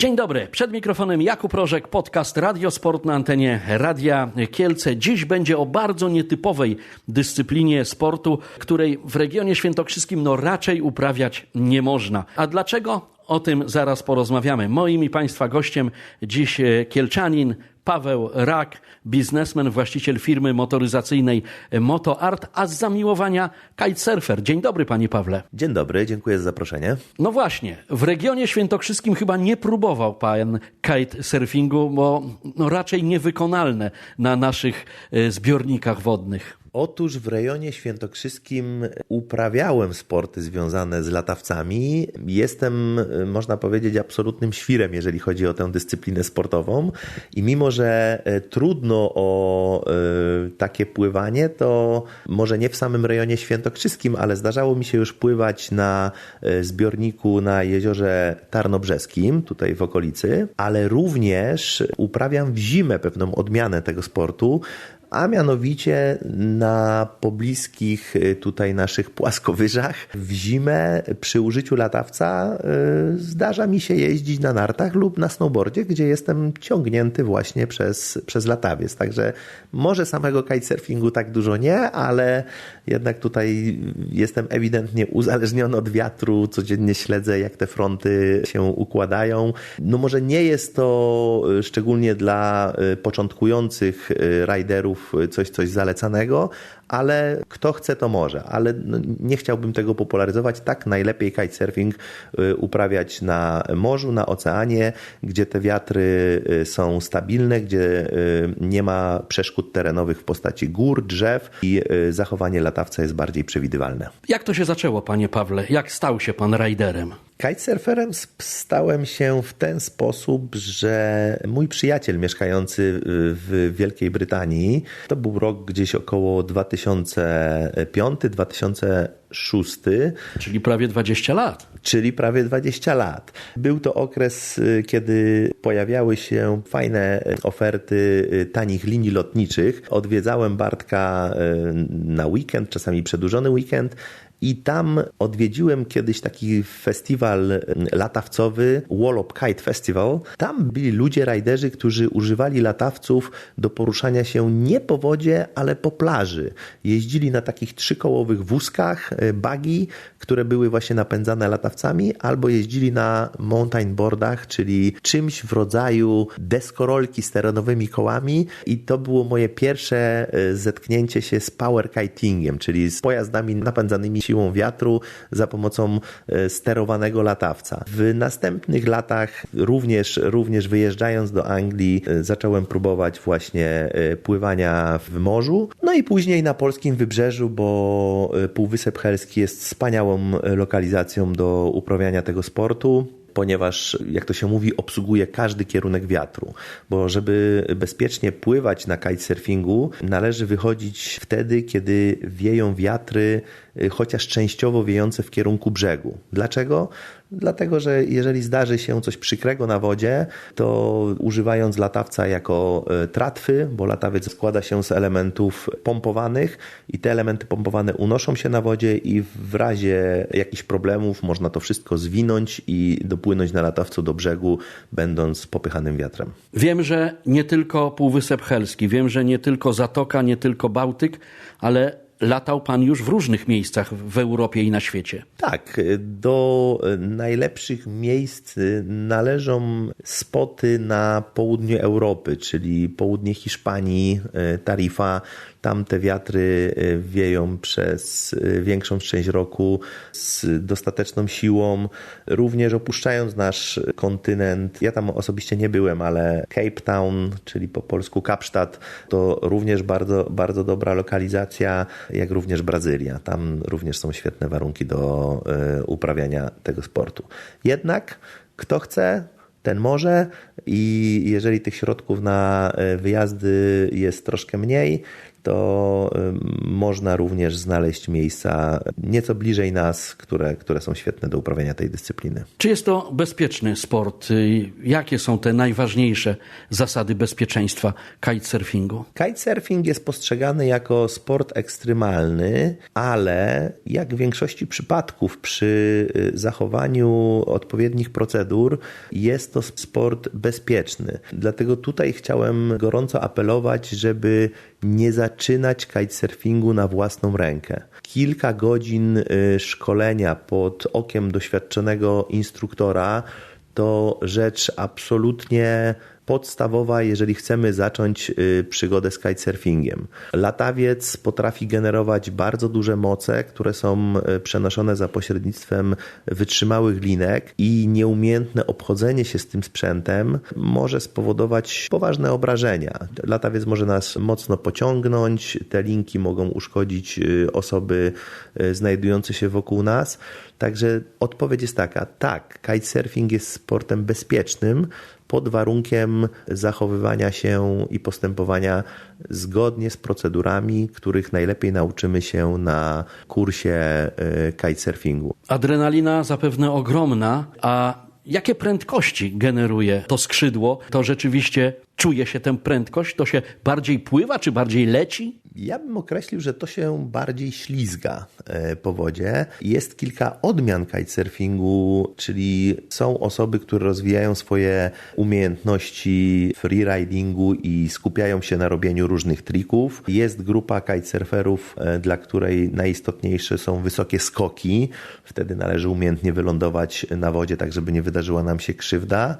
Dzień dobry, przed mikrofonem Jakub Rożek, podcast Radiosport na antenie Radia Kielce. Dziś będzie o bardzo nietypowej dyscyplinie sportu, której w regionie świętokrzyskim no raczej uprawiać nie można. A dlaczego? O tym zaraz porozmawiamy. Moim i Państwa gościem dziś e, Kielczanin, Paweł Rak, biznesmen, właściciel firmy motoryzacyjnej MotoArt, a z zamiłowania kitesurfer. Dzień dobry, panie Pawle. Dzień dobry, dziękuję za zaproszenie. No właśnie, w regionie świętokrzyskim chyba nie próbował pan kitesurfingu, bo no raczej niewykonalne na naszych e, zbiornikach wodnych. Otóż w rejonie świętokrzyskim uprawiałem sporty związane z latawcami. Jestem, można powiedzieć, absolutnym świrem, jeżeli chodzi o tę dyscyplinę sportową. I mimo, że e, trudno o e, takie pływanie, to może nie w samym rejonie świętokrzyskim, ale zdarzało mi się już pływać na e, zbiorniku na jeziorze Tarnobrzeskim, tutaj w okolicy, ale również uprawiam w zimę pewną odmianę tego sportu a mianowicie na pobliskich y, tutaj naszych płaskowyżach w zimę przy użyciu latawca y, zdarza mi się jeździć na nartach lub na snowboardzie, gdzie jestem ciągnięty właśnie przez, przez latawiec. Także może samego kitesurfingu tak dużo nie, ale jednak tutaj jestem ewidentnie uzależniony od wiatru, codziennie śledzę jak te fronty się układają. No może nie jest to y, szczególnie dla początkujących riderów coś, coś zalecanego, ale kto chce, to może. Ale no, nie chciałbym tego popularyzować. Tak, najlepiej kitesurfing y, uprawiać na morzu, na oceanie, gdzie te wiatry y, są stabilne, gdzie y, nie ma przeszkód terenowych w postaci gór, drzew i zachowanie latawca jest bardziej przewidywalne. Jak to się zaczęło, panie Pawle? Jak stał się pan rajderem? Kitesurferem stałem się w ten sposób, że mój przyjaciel mieszkający w Wielkiej Brytanii, to był rok gdzieś około 2005-2006. Czyli prawie 20 lat. Czyli prawie 20 lat. Był to okres, y, kiedy pojawiały się fajne oferty y, tanich linii lotniczych. Odwiedzałem Bartka y, na weekend, czasami przedłużony weekend i tam odwiedziłem kiedyś taki festiwal latawcowy, Wallop Kite Festival. Tam byli ludzie, rajderzy, którzy używali latawców do poruszania się nie po wodzie, ale po plaży. Jeździli na takich trzykołowych wózkach, buggy, które były właśnie napędzane latawcami, albo jeździli na mountain boardach, czyli czymś w rodzaju deskorolki z terenowymi kołami i to było moje pierwsze e, zetknięcie się z power kitingiem, czyli z pojazdami napędzanymi siłą wiatru za pomocą e, sterowanego latawca. W następnych latach również, również wyjeżdżając do Anglii e, zacząłem próbować właśnie pływania w morzu, no i później na polskim wybrzeżu, bo Półwysep Helski jest wspaniałą lokalizacją do uprawiania tego sportu ponieważ, jak to się mówi, obsługuje każdy kierunek wiatru. Bo żeby bezpiecznie pływać na kitesurfingu, należy wychodzić wtedy, kiedy wieją wiatry, y, chociaż częściowo wiejące w kierunku brzegu. Dlaczego? Dlatego, że jeżeli zdarzy się coś przykrego na wodzie, to używając latawca jako e, tratwy, bo latawiec składa się z elementów pompowanych i te elementy pompowane unoszą się na wodzie i w razie jakichś problemów można to wszystko zwinąć i dopłynąć na latawcu do brzegu, będąc popychanym wiatrem. Wiem, że nie tylko Półwysep Helski, wiem, że nie tylko Zatoka, nie tylko Bałtyk, ale latał pan już w różnych miejscach w Europie i na świecie. Tak, do najlepszych miejsc należą spoty na południu Europy, czyli południe Hiszpanii, Tarifa, tam te wiatry e, wieją przez e, większą część roku z dostateczną siłą, również opuszczając nasz kontynent. Ja tam osobiście nie byłem, ale Cape Town, czyli po polsku Kapsztad, to również bardzo, bardzo dobra lokalizacja, jak również Brazylia. Tam również są świetne warunki do e, uprawiania tego sportu. Jednak kto chce, ten może i jeżeli tych środków na wyjazdy jest troszkę mniej, to można również znaleźć miejsca nieco bliżej nas, które, które są świetne do uprawiania tej dyscypliny. Czy jest to bezpieczny sport? Jakie są te najważniejsze zasady bezpieczeństwa kitesurfingu? Kitesurfing jest postrzegany jako sport ekstremalny, ale jak w większości przypadków przy y, zachowaniu odpowiednich procedur jest to sport bezpieczny. Dlatego tutaj chciałem gorąco apelować, żeby nie zaczynać kitesurfingu na własną rękę. Kilka godzin y, szkolenia pod okiem doświadczonego instruktora to rzecz absolutnie podstawowa, jeżeli chcemy zacząć y, przygodę z kitesurfingiem. Latawiec potrafi generować bardzo duże moce, które są y, przenoszone za pośrednictwem wytrzymałych linek i nieumiejętne obchodzenie się z tym sprzętem może spowodować poważne obrażenia. Latawiec może nas mocno pociągnąć, te linki mogą uszkodzić y, osoby znajdujące się wokół nas. Także odpowiedź jest taka: tak, kitesurfing jest sportem bezpiecznym, pod warunkiem zachowywania się i postępowania zgodnie z procedurami, których najlepiej nauczymy się na kursie e, kitesurfingu. Adrenalina zapewne ogromna, a jakie prędkości generuje to skrzydło? To rzeczywiście czuje się tę prędkość? To się bardziej pływa, czy bardziej leci? Ja bym określił, że to się bardziej ślizga e, po wodzie. Jest kilka odmian kitesurfingu, czyli są osoby, które rozwijają swoje umiejętności freeridingu i skupiają się na robieniu różnych trików. Jest grupa kitesurferów, e, dla której najistotniejsze są wysokie skoki. Wtedy należy umiejętnie wylądować na wodzie, tak żeby nie wydarzyła nam się krzywda.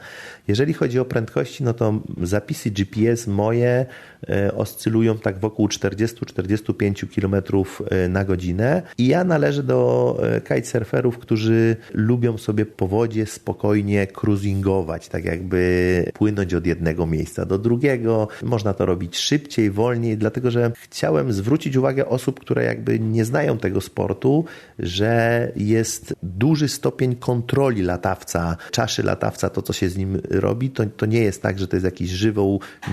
Jeżeli chodzi o prędkości, no to zapisy GPS moje e, oscylują tak wokół 40-45 km e, na godzinę i ja należę do e, kitesurferów, którzy lubią sobie po wodzie spokojnie cruisingować, tak jakby płynąć od jednego miejsca do drugiego. Można to robić szybciej, wolniej, dlatego że chciałem zwrócić uwagę osób, które jakby nie znają tego sportu, że jest duży stopień kontroli latawca, czaszy latawca, to co się z nim robi, to, to nie jest tak, że to jest jakiś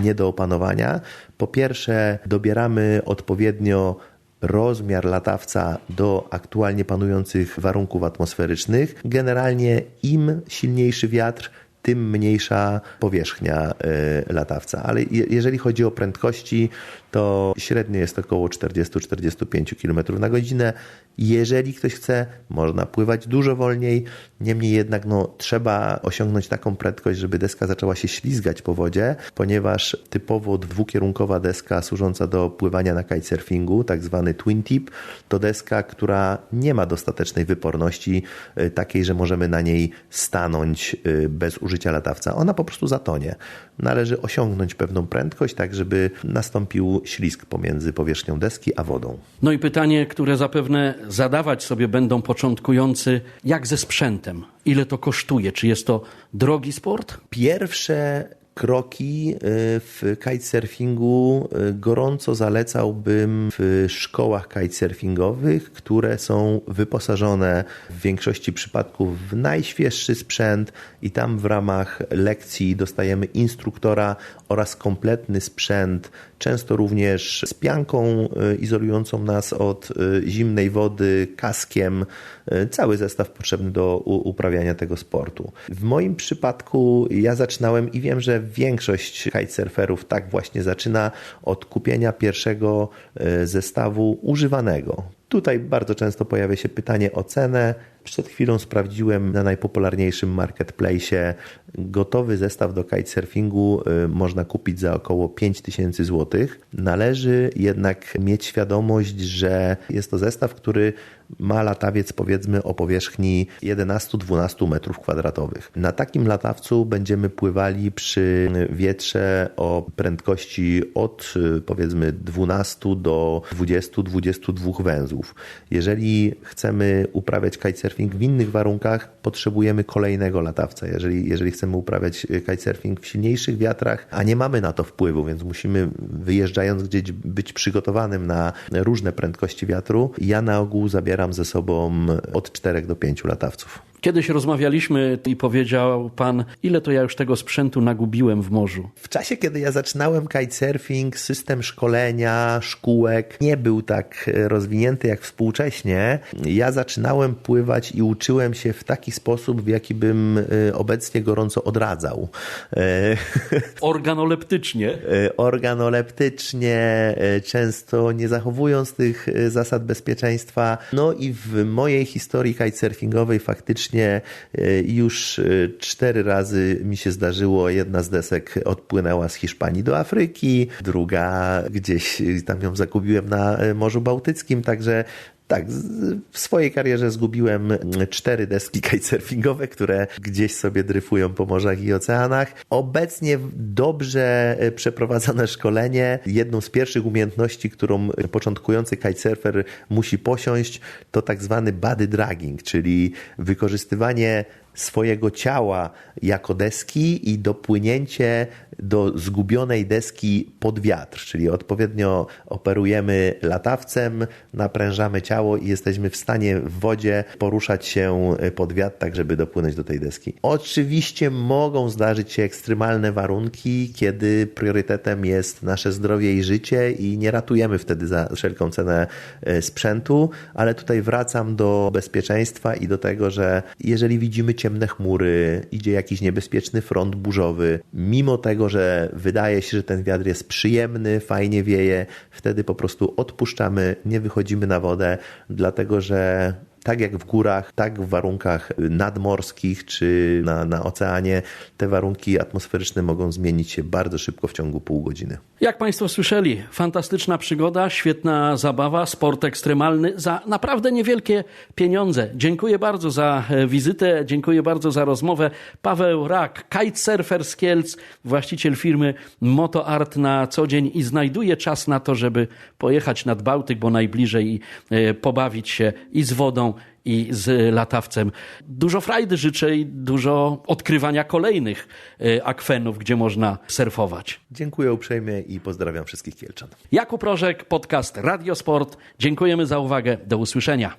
nie do opanowania. Po pierwsze, dobieramy odpowiednio rozmiar latawca do aktualnie panujących warunków atmosferycznych. Generalnie im silniejszy wiatr, tym mniejsza powierzchnia e, latawca. Ale jeżeli chodzi o prędkości, to średnio jest około 40-45 km na godzinę. Jeżeli ktoś chce, można pływać dużo wolniej, niemniej jednak no, trzeba osiągnąć taką prędkość, żeby deska zaczęła się ślizgać po wodzie, ponieważ typowo dwukierunkowa deska służąca do pływania na kitesurfingu, tak zwany twin tip, to deska, która nie ma dostatecznej wyporności y, takiej, że możemy na niej stanąć y, bez użycia latawca. Ona po prostu zatonie. Należy osiągnąć pewną prędkość, tak żeby nastąpił ślizg pomiędzy powierzchnią deski a wodą. No i pytanie, które zapewne zadawać sobie będą początkujący, jak ze sprzętem? Ile to kosztuje? Czy jest to drogi sport? Pierwsze kroki y, w kitesurfingu y, gorąco zalecałbym w szkołach kitesurfingowych, które są wyposażone w większości przypadków w najświeższy sprzęt i tam w ramach lekcji dostajemy instruktora oraz kompletny sprzęt, często również z pianką y, izolującą nas od zimnej wody, kaskiem, cały zestaw potrzebny do uprawiania tego sportu. W moim przypadku ja zaczynałem i wiem, że większość kitesurferów tak właśnie zaczyna od kupienia pierwszego e, zestawu używanego. Tutaj bardzo często pojawia się pytanie o cenę. Przed chwilą sprawdziłem na najpopularniejszym marketplace gotowy zestaw do kitesurfingu e, można kupić za około 5000 zł. Należy jednak mieć świadomość, że jest to zestaw, który ma latawiec powiedzmy o powierzchni 11-12 metrów kwadratowych. Na takim latawcu będziemy pływali przy wietrze o prędkości od powiedzmy 12 do 20-22 węzłów. Jeżeli chcemy uprawiać kitesurfing w innych warunkach, potrzebujemy kolejnego latawca. Jeżeli, jeżeli chcemy uprawiać kitesurfing w silniejszych wiatrach, a nie mamy na to wpływu, więc musimy wyjeżdżając gdzieś być przygotowanym na różne prędkości wiatru, ja na ogół zabieram ze sobą od 4 do 5 latawców. Kiedyś rozmawialiśmy i powiedział pan, ile to ja już tego sprzętu nagubiłem w morzu. W czasie, kiedy ja zaczynałem kitesurfing, system szkolenia, szkółek nie był tak rozwinięty jak współcześnie. Ja zaczynałem pływać i uczyłem się w taki sposób, w jaki bym y, obecnie gorąco odradzał. E, Organoleptycznie. E, organoleptycznie, e, często nie zachowując tych zasad bezpieczeństwa. No i w mojej historii kitesurfingowej faktycznie już cztery razy mi się zdarzyło, jedna z desek odpłynęła z Hiszpanii do Afryki, druga gdzieś tam ją zagubiłem na Morzu Bałtyckim, także tak, w swojej karierze zgubiłem cztery deski kitesurfingowe, które gdzieś sobie dryfują po morzach i oceanach. Obecnie dobrze przeprowadzone szkolenie, jedną z pierwszych umiejętności, którą początkujący kitesurfer musi posiąść, to tak zwany body dragging, czyli wykorzystywanie swojego ciała jako deski i dopłynięcie do zgubionej deski pod wiatr, czyli odpowiednio operujemy latawcem, naprężamy ciało i jesteśmy w stanie w wodzie poruszać się pod wiatr, tak żeby dopłynąć do tej deski. Oczywiście mogą zdarzyć się ekstremalne warunki, kiedy priorytetem jest nasze zdrowie i życie i nie ratujemy wtedy za wszelką cenę e, sprzętu, ale tutaj wracam do bezpieczeństwa i do tego, że jeżeli widzimy ciemne chmury, idzie jakiś niebezpieczny front burzowy, mimo tego, że wydaje się, że ten wiatr jest przyjemny, fajnie wieje, wtedy po prostu odpuszczamy, nie wychodzimy na wodę, dlatego że tak jak w górach, tak w warunkach nadmorskich czy na, na oceanie, te warunki atmosferyczne mogą zmienić się bardzo szybko w ciągu pół godziny. Jak Państwo słyszeli, fantastyczna przygoda, świetna zabawa, sport ekstremalny za naprawdę niewielkie pieniądze. Dziękuję bardzo za e, wizytę, dziękuję bardzo za rozmowę. Paweł Rak, kitesurfer z Kielc, właściciel firmy MotoArt na co dzień i znajduje czas na to, żeby pojechać nad Bałtyk, bo najbliżej i e, pobawić się i z wodą, i z latawcem. Dużo frajdy życzę i dużo odkrywania kolejnych e, akwenów, gdzie można surfować. Dziękuję uprzejmie i pozdrawiam wszystkich Kielczan. Jakub Rożek, podcast Radiosport. Dziękujemy za uwagę. Do usłyszenia.